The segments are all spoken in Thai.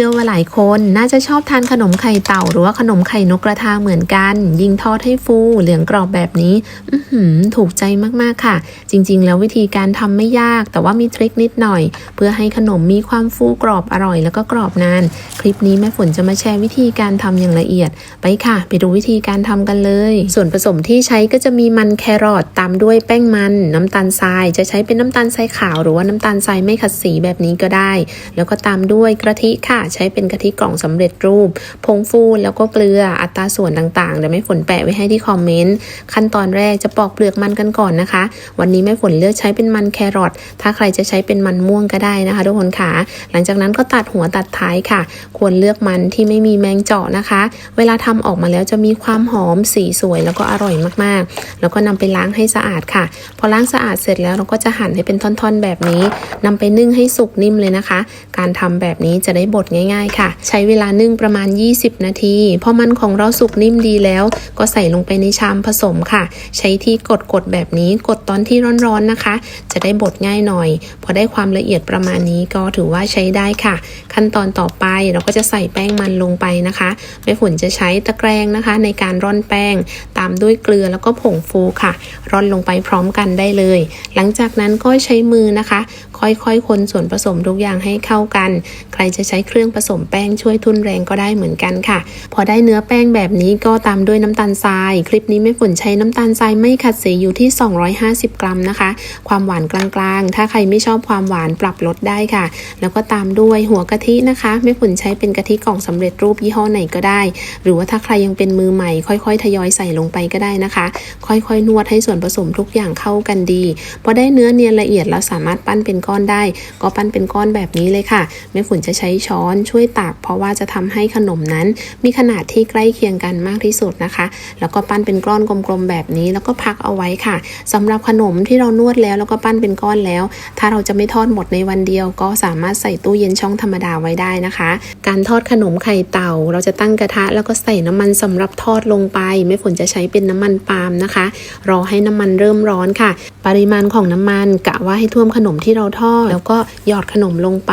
ชื่อว่าหลายคนน่าจะชอบทานขนมไข่เต่า หรือว่าขนมไข่นกกระทาเหมือนกัน ยิ่งทอดให้ฟูเหลืองกรอบแบบนี้อื้อหือถูกใจมากๆค่ะ จริง ๆ แล้ววิธีการทำไม่ยาก แต่ว่ามีทริคนิดหน่อย เพื่อให้ขนมมีความฟูกรอบอร่อย แล้วก็กรอบนาน คลิปนี้แม่ฝนจะมาแชร์วิธีการทำอย่างละเอียด ไปค่ะ ไปดูวิธีการทำกันเลย ส่วนผสมที่ใช้ก็จะมีมันแครอทตามด้วยแป้งมัน น้ำตาลทราย จะใช้เป็นน้ำตาลทรายขาว หรือว่าน้ำตาลทรายไม่ขัดสีแบบนี้ก็ได้ แล้วก็ตามด้วยกะทิค่ะใช้เป็นกะทิกล่องสำเร็จรูป ผงฟูแล้วก็เกลืออัตราส่วนต่างๆเดี๋ยวแม่ฝนแปะไว้ให้ที่คอมเมนต์ขั้นตอนแรกจะปอกเปลือกมันกันก่อนนะคะ วันนี้แม่ฝนเลือกใช้เป็นมันแครอทถ้าใครจะใช้เป็นมันม่วงก็ได้นะคะทุกคนค่ะหลังจากนั้นก็ตัดหัวตัดท้ายค่ะ ควรเลือกมันที่ไม่มีแมงเจาะนะคะ เวลาทำออกมาแล้วจะมีความหอมสีสวยแล้วก็อร่อยมากๆ แล้วก็นำไปล้างให้สะอาดค่ะ พอล้างสะอาดเสร็จแล้วเราก็จะหั่นให้เป็นท่อนๆแบบนี้นำไปนึ่งให้สุกนิ่มเลยนะคะ การทำแบบนี้จะได้บดง่ายๆค่ะ ใช้เวลานึ่งประมาณ 20 นาทีพอมันของเราสุกนิ่มดีแล้ว ก็ใส่ลงไปในชามผสมค่ะ ใช้ที่กดๆแบบนี้กดตอนที่ร้อนๆนะคะ จะได้บดง่ายหน่อย พอได้ความละเอียดประมาณนี้ก็ถือว่าใช้ได้ค่ะ ขั้นตอนต่อไปเราก็จะใส่แป้งมันลงไปนะคะแม่ฝนจะใช้ตะแกรงนะคะ ในการร่อนแป้ง ตามด้วยเกลือแล้วก็ผงฟูค่ะ ร่อนลงไปพร้อมกันได้เลย หลังจากนั้นก็ใช้มือนะคะ ค่อยๆ คนส่วนผสมทุกอย่างให้เข้ากัน ใครจะใช้เครื่องื่องผสมแป้งช่วยทุนแรงก็ได้เหมือนกันค่ะ พอได้เนื้อแป้งแบบนี้ก็ตามด้วยน้ำตาลทราย คลิปนี้แม่ฝนใช้น้ำตาลทรายไม่ขัดสีอยู่ที่ 250 กรัมนะคะ ความหวานกลางๆ ถ้าใครไม่ชอบความหวานปรับลดได้ค่ะ แล้วก็ตามด้วยหัวกะทินะคะแม่ฝนใช้เป็นกะทิกล่องสำเร็จรูปยี่ห้อไหนก็ได้ หรือว่าถ้าใครยังเป็นมือใหม่ ค่อยๆ ทยอยใส่ลงไปก็ได้นะคะ ค่อยๆ นวดให้ส่วนผสมทุกอย่างเข้ากันดี พอได้เนื้อเนียนละเอียดแล้วสามารถปั้นเป็นก้อนได้ ก็ปั้นเป็นก้อนแบบนี้เลยค่ะแม่ฝนจะใช้ช้อนช่วยตัก เพราะว่าจะทำให้ขนมนั้นมีขนาดที่ใกล้เคียงกันมากที่สุดนะคะ แล้วก็ปั้นเป็นก้อนกลมๆแบบนี้ แล้วก็พักเอาไว้ค่ะสำหรับขนมที่เรานวดแล้วแล้วก็ปั้นเป็นก้อนแล้ว ถ้าเราจะไม่ทอดหมดในวันเดียว ก็สามารถใส่ตู้เย็นช่องธรรมดาไว้ได้นะคะ การทอดขนมไข่เต่า เราจะตั้งกระทะ แล้วก็ใส่น้ำมันสำหรับทอดลงไปแม่ฝนจะใช้เป็นน้ำมันปาล์มนะคะ รอให้น้ำมันเริ่มร้อนค่ะ ปริมาณของน้ำมันกะว่าให้ท่วมขนมที่เราทอด แล้วก็หยอดขนมลงไป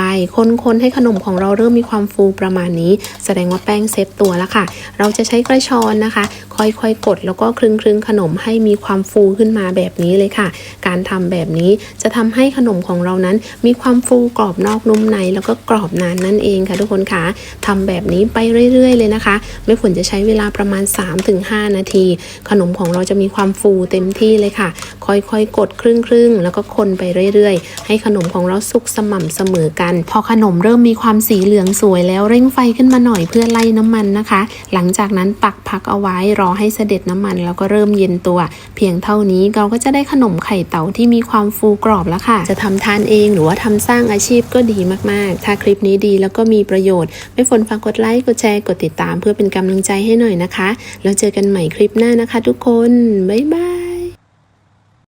คนๆให้ขนมของเราเริ่มมีความฟูประมาณนี้ แสดงว่าแป้งเซตตัวแล้วค่ะ เราจะใช้กระชอนนะคะ ค่อยๆกดแล้วก็คลึงคลึงๆขนมให้มีความฟูขึ้นมาแบบนี้เลยค่ะ การทำแบบนี้จะทำให้ขนมของเรานั้นมีความฟูกรอบนอกนุ่มใน แล้วก็กรอบนานนั่นเองค่ะทุกคนค่ะทำแบบนี้ไปเรื่อย ๆ เลยนะคะแม่ฝนจะใช้เวลาประมาณ 3-5 นาที ขนมของเราจะมีความฟูเต็มที่เลยค่ะ ค่อยๆ กดครึ่งๆ แล้วก็คนไปเรื่อยๆ ให้ขนมของเราสุกสม่ำเสมอกัน พอขนมเริ่มมีความสีเหลืองสวยแล้วเร่งไฟขึ้นมาหน่อยเพื่อไล่น้ำมันนะคะ หลังจากนั้นปักพักเอาไว้รอให้เสด็จน้ำมันแล้วก็เริ่มเย็นตัว เพียงเท่านี้เราก็จะได้ขนมไข่เต่าที่มีความฟูกรอบแล้วค่ะ จะทำทานเองหรือว่าทำสร้างอาชีพก็ดีมากๆ ถ้าคลิปนี้ดีแล้วก็มีประโยชน์ ไม่ฝนฝากกดไลค์กดแชร์กดติดตาม เพื่อเป็นกำลังใจให้หน่อยนะคะ แล้วเจอกันใหม่คลิปหน้านะคะ ทุกคนบ๊ายบาย